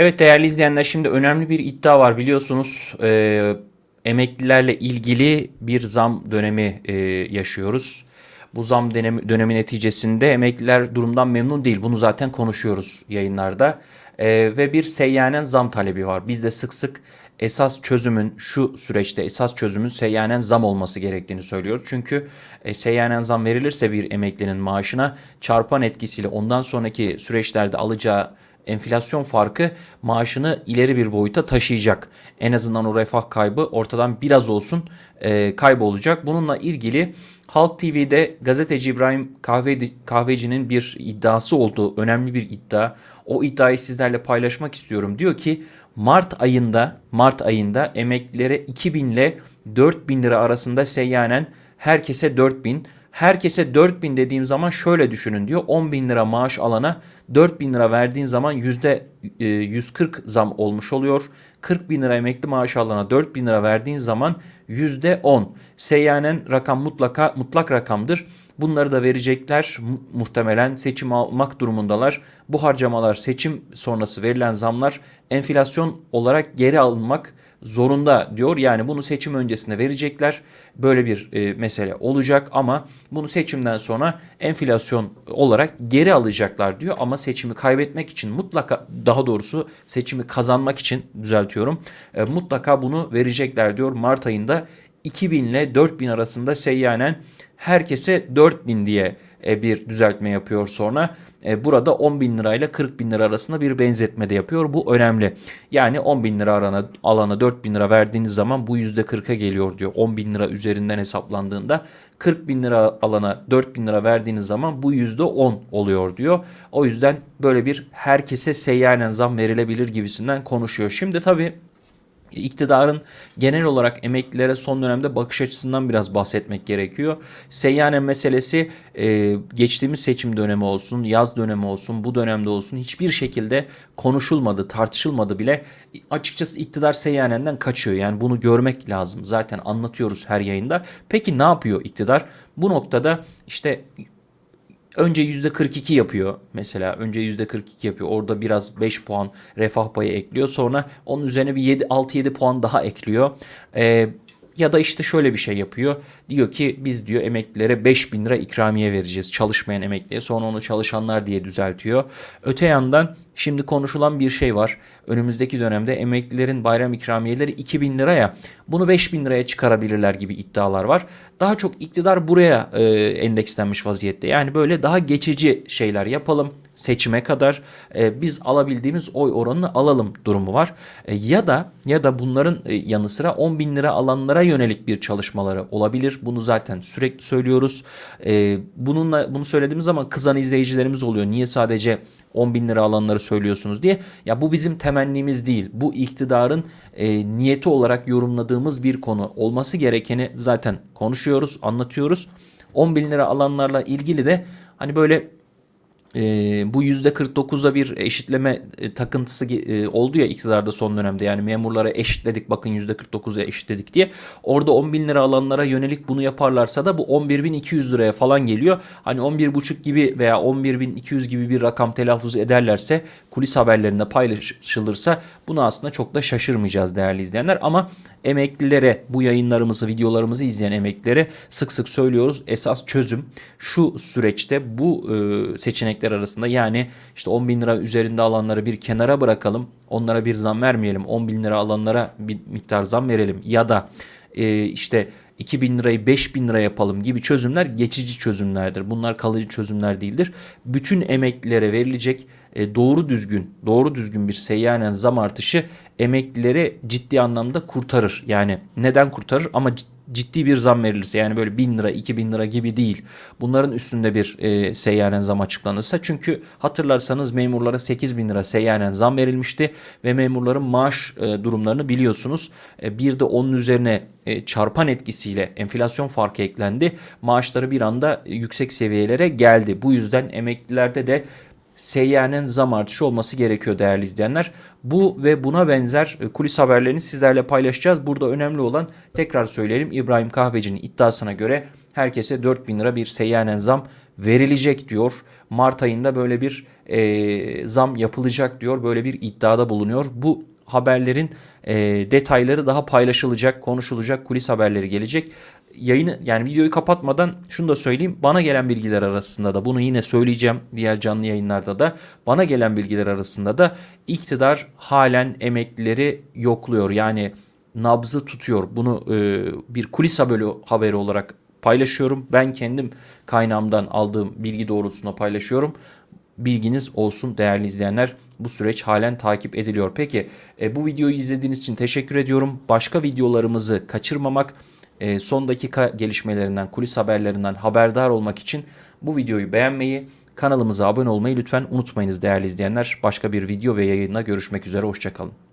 Evet değerli izleyenler şimdi önemli bir iddia var biliyorsunuz e, emeklilerle ilgili bir zam dönemi e, yaşıyoruz. Bu zam dönemi, dönemi neticesinde emekliler durumdan memnun değil. Bunu zaten konuşuyoruz yayınlarda. E, ve bir seyyanen zam talebi var. Biz de sık sık esas çözümün şu süreçte esas çözümün seyyanen zam olması gerektiğini söylüyoruz. Çünkü e, seyyanen zam verilirse bir emeklinin maaşına çarpan etkisiyle ondan sonraki süreçlerde alacağı enflasyon farkı maaşını ileri bir boyuta taşıyacak. En azından o refah kaybı ortadan biraz olsun e, kaybolacak. Bununla ilgili Halk TV'de gazeteci İbrahim Kahveci, Kahveci'nin bir iddiası olduğu önemli bir iddia. O iddiayı sizlerle paylaşmak istiyorum. Diyor ki Mart ayında Mart ayında emeklilere 2000 ile 4000 lira arasında seyyanen herkese 4000 Herkese 4000 dediğim zaman şöyle düşünün diyor. 10 bin lira maaş alana 4000 lira verdiğin zaman yüzde 140 zam olmuş oluyor. 40 bin lira emekli maaş alana 4000 lira verdiğin zaman yüzde 10. Seyyanen rakam mutlaka mutlak rakamdır. Bunları da verecekler muhtemelen seçim almak durumundalar. Bu harcamalar seçim sonrası verilen zamlar enflasyon olarak geri alınmak zorunda diyor. Yani bunu seçim öncesinde verecekler. Böyle bir e, mesele olacak ama bunu seçimden sonra enflasyon olarak geri alacaklar diyor. Ama seçimi kaybetmek için mutlaka daha doğrusu seçimi kazanmak için düzeltiyorum. E, mutlaka bunu verecekler diyor. Mart ayında 2000 ile 4000 arasında seyyanen herkese 4000 diye e, bir düzeltme yapıyor sonra. E, burada 10 bin lirayla 40 bin lira arasında bir benzetme de yapıyor. Bu önemli. Yani 10 bin lira arana, alana 4 bin lira verdiğiniz zaman bu %40'a geliyor diyor. 10 bin lira üzerinden hesaplandığında 40 bin lira alana 4 bin lira verdiğiniz zaman bu %10 oluyor diyor. O yüzden böyle bir herkese seyyanen zam verilebilir gibisinden konuşuyor. Şimdi tabii İktidarın genel olarak emeklilere son dönemde bakış açısından biraz bahsetmek gerekiyor. Seyyanen meselesi e, geçtiğimiz seçim dönemi olsun, yaz dönemi olsun, bu dönemde olsun hiçbir şekilde konuşulmadı, tartışılmadı bile. Açıkçası iktidar seyyanenden kaçıyor. Yani bunu görmek lazım. Zaten anlatıyoruz her yayında. Peki ne yapıyor iktidar? Bu noktada işte önce %42 yapıyor mesela önce %42 yapıyor orada biraz 5 puan refah payı ekliyor sonra onun üzerine bir 7 6-7 puan daha ekliyor. Ee, ya da işte şöyle bir şey yapıyor. Diyor ki biz diyor emeklilere 5 bin lira ikramiye vereceğiz çalışmayan emekliye. Sonra onu çalışanlar diye düzeltiyor. Öte yandan şimdi konuşulan bir şey var. Önümüzdeki dönemde emeklilerin bayram ikramiyeleri 2 bin liraya bunu 5 bin liraya çıkarabilirler gibi iddialar var. Daha çok iktidar buraya e, endekslenmiş vaziyette. Yani böyle daha geçici şeyler yapalım seçime kadar e, biz alabildiğimiz oy oranını alalım durumu var. E, ya da ya da bunların e, yanı sıra 10 bin lira alanlara yönelik bir çalışmaları olabilir. Bunu zaten sürekli söylüyoruz. E, bununla bunu söylediğimiz zaman kızan izleyicilerimiz oluyor. Niye sadece 10 bin lira alanları söylüyorsunuz diye. Ya bu bizim temennimiz değil. Bu iktidarın e, niyeti olarak yorumladığımız bir konu. Olması gerekeni zaten konuşuyoruz, anlatıyoruz. 10 bin lira alanlarla ilgili de hani böyle e, bu %49'a bir eşitleme e, takıntısı e, oldu ya iktidarda son dönemde. Yani memurlara eşitledik bakın %49'a eşitledik diye. Orada 10 bin lira alanlara yönelik bunu yaparlarsa da bu 11.200 liraya falan geliyor. Hani 11.5 gibi veya 11.200 gibi bir rakam telaffuz ederlerse kulis haberlerinde paylaşılırsa bunu aslında çok da şaşırmayacağız değerli izleyenler. Ama emeklilere bu yayınlarımızı videolarımızı izleyen emeklilere sık sık söylüyoruz. Esas çözüm şu süreçte bu e, seçenek seçenekler arasında yani işte 10 bin lira üzerinde alanları bir kenara bırakalım. Onlara bir zam vermeyelim. 10 bin lira alanlara bir miktar zam verelim. Ya da e, işte 2 bin lirayı 5 bin lira yapalım gibi çözümler geçici çözümlerdir. Bunlar kalıcı çözümler değildir. Bütün emeklilere verilecek e, doğru düzgün doğru düzgün bir seyyanen zam artışı emeklileri ciddi anlamda kurtarır. Yani neden kurtarır ama ciddi bir zam verilirse yani böyle 1000 lira 2000 lira gibi değil. Bunların üstünde bir e, seyyanen zam açıklanırsa çünkü hatırlarsanız memurlara 8 bin lira seyyanen zam verilmişti ve memurların maaş e, durumlarını biliyorsunuz. E, bir de onun üzerine e, çarpan etkisiyle enflasyon farkı eklendi. Maaşları bir anda yüksek seviyelere geldi. Bu yüzden emeklilerde de seyyanen zam artışı olması gerekiyor değerli izleyenler. Bu ve buna benzer e, kulis haberlerini sizlerle paylaşacağız. Burada önemli olan tekrar söyleyelim İbrahim Kahveci'nin iddiasına göre herkese 4 bin lira bir seyyanen zam verilecek diyor. Mart ayında böyle bir e, zam yapılacak diyor. Böyle bir iddiada bulunuyor. Bu haberlerin e, detayları daha paylaşılacak, konuşulacak, kulis haberleri gelecek. Yayını yani videoyu kapatmadan şunu da söyleyeyim. Bana gelen bilgiler arasında da bunu yine söyleyeceğim diğer canlı yayınlarda da bana gelen bilgiler arasında da iktidar halen emeklileri yokluyor. Yani nabzı tutuyor. Bunu e, bir kulis haberi, haberi olarak paylaşıyorum. Ben kendim kaynağımdan aldığım bilgi doğrultusunda paylaşıyorum. Bilginiz olsun değerli izleyenler. Bu süreç halen takip ediliyor. Peki e, bu videoyu izlediğiniz için teşekkür ediyorum. Başka videolarımızı kaçırmamak, e, son dakika gelişmelerinden, kulis haberlerinden haberdar olmak için bu videoyu beğenmeyi, kanalımıza abone olmayı lütfen unutmayınız değerli izleyenler. Başka bir video ve yayında görüşmek üzere. Hoşçakalın.